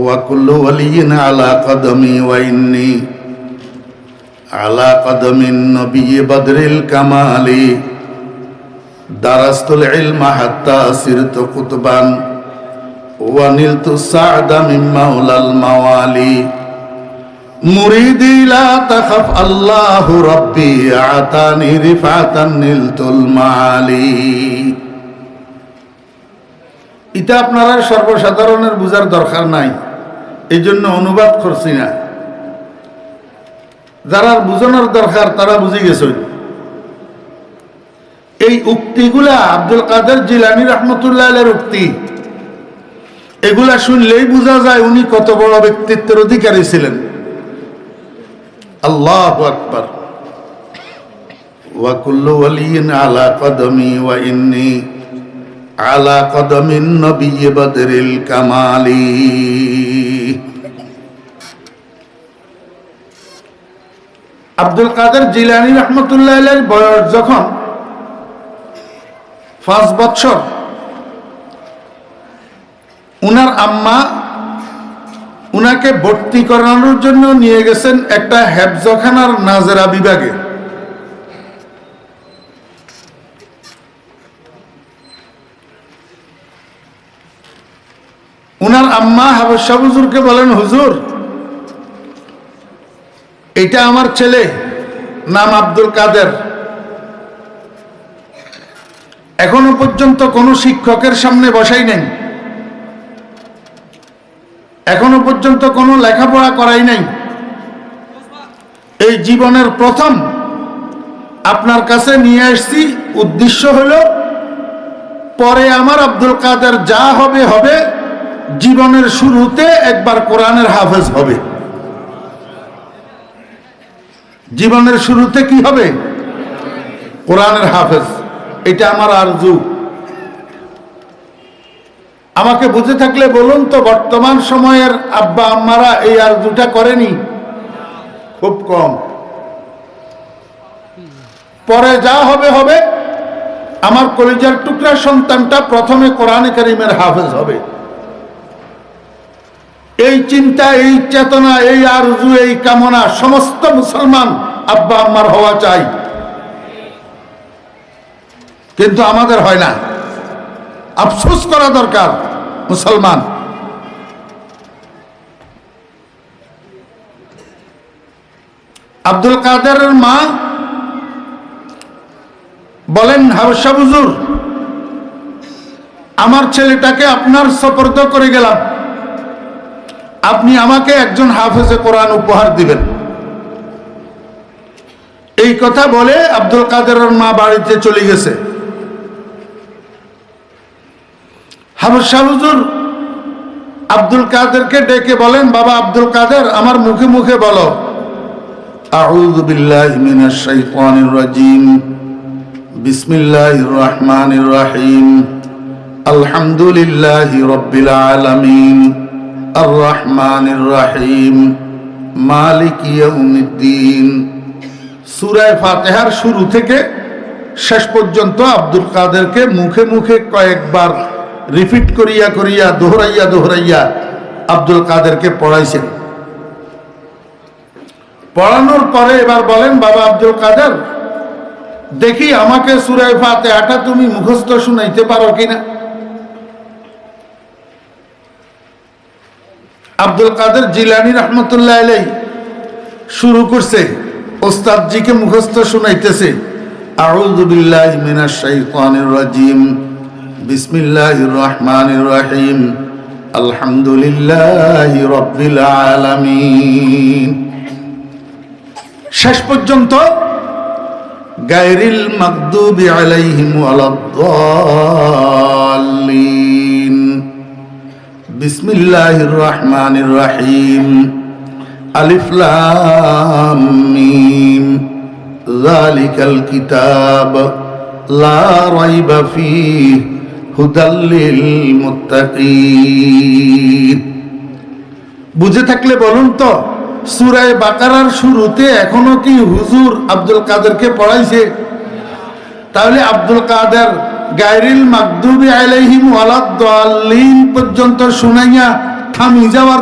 وكل ولي على قدمي وإني على قدم النبي بدر الكمال درست العلم حتى صرت قطبا ونلت السعد من مولى الموالي مريدي لا تخف الله ربي أعطاني رفعة نلت المعالي এটা আপনারা সর্বসাধারণের বুঝার দরকার নাই এই জন্য অনুবাদ করছি না। যারা বুঝানোর দরকার, তারা বুঝে গেছে। এই উক্তিগুলা আব্দুল কাদের জিলানি রহমতুল্লাহ উক্তি। এগুলা শুনলেই বোঝা যায় উনি কত বড় ব্যক্তিত্বের অধিকারী ছিলেন। আল্লাহ আকবর। ওয়াকুল্লু ওয়ালিয়িন আলা কদমি ওয়া ইন্নী আলা কদমিন নবী বদরিল কামালি। আব্দুল কাদের জিলানি রহমতুল্লাহ বয়স যখন পাঁচ বছর, উনার আম্মা উনাকে ভর্তি করানোর জন্য নিয়ে গেছেন একটা হেফজখানার নাজেরা বিভাগে। উনার আম্মা হাবসা হুজুরকে বলেন, হুজুর, এটা আমার ছেলে, নাম আব্দুল কাদের। এখনও পর্যন্ত কোনো শিক্ষকের সামনে বসাই নাই। এখনও পর্যন্ত কোনো লেখাপড়া করাই নাই। এই জীবনের প্রথম আপনার কাছে নিয়ে আসছি উদ্দেশ্য হলো, পরে আমার আব্দুল কাদের যা হবে হবে। জীবনের শুরুতে একবার কোরআনের হাফেজ হবে। জীবনের শুরুতে কি হবে? কোরআনের হাফেজ। এটা আমার আরজু। আমাকে বুঝে থাকলে বলুন তো, বর্তমান সময়ের আব্বা আম্মারা এই আরজুটা করেনি? খুব কম। পরে যা হবে হবে। আমার কলিজার টুকরা সন্তানটা প্রথমে কোরআনে করিমের হাফেজ হবে। এই চিন্তা, এই চেতনা, এই আরজু, এই কামনা সমস্ত মুসলমান আব্বা আম্মার হওয়া চাই। কিন্তু আমাদের হয় না। আফসোস করা দরকার মুসলমান। আব্দুল কাদেরের মা বলেন হাবসা বুজুর আমার ছেলেটাকে আপনার সপর্দ করে গেলাম। আপনি আমাকে একজন হাফেজে কোরআন উপহার দিবেন। এই কথা বলে আব্দুল কাদেরের মা বাড়িতে চলে গেছে। হাবসা হুজুর, আব্দুল কাদেরকে ডেকে বলেন, বাবা আব্দুল কাদের, আমার মুখে মুখে বলো। রহিম। আলহামদুলিল্লাহি রাব্বিল আলামিন। আর রহমানির রহিম মালিক ইয়াউমিদ্দিন সূরা ফাতিহার শুরু থেকে শেষ পর্যন্ত আব্দুল কাদেরকে মুখে মুখে কয়েকবার রিপিট করিয়া করিয়া, দোহরাইয়া দোহরাইয়া আব্দুল কাদেরকে পড়াইছেন। পড়ানোর পরে এবার বলেন, বাবা আব্দুল কাদের, দেখি আমাকে সুরায় ফাতে আটা তুমি মুখস্থ শুনাইতে পারো কিনা? আব্দুল কাদের জিলানি রহমতুল্লাহ আলাই শুরু করছে, ওস্তাদজিকে মুখস্থ শুনাইতেছে। আউযু বিল্লাহি মিনাশ শাইতানির রাজিম। বিসমিল্লাহির রহমানির রহিম। আলহামদুলিল্লাহি রাব্বিল আলামিন। শেষ পর্যন্ত গায়রিল মাগদুবি আলাইহিম ওয়ালাদ-দাল্লিন। বিসমিল্লাহির রহমানির রহিম। আলিফ লাম মিম। যালিকাল কিতাব, লা রাইবা ফীহি, হুদাল লিল বুঝে থাকলে বলুন তো, সুরায় বাকারার শুরুতে এখনও কি হুজুর আব্দুল কাদেরকে পড়াইছে? তাহলে আব্দুল কাদের গায়রিল মাকদুবি আলাইহিম ওয়ালাদ পর্যন্ত শুনাইয়া থামি যাওয়ার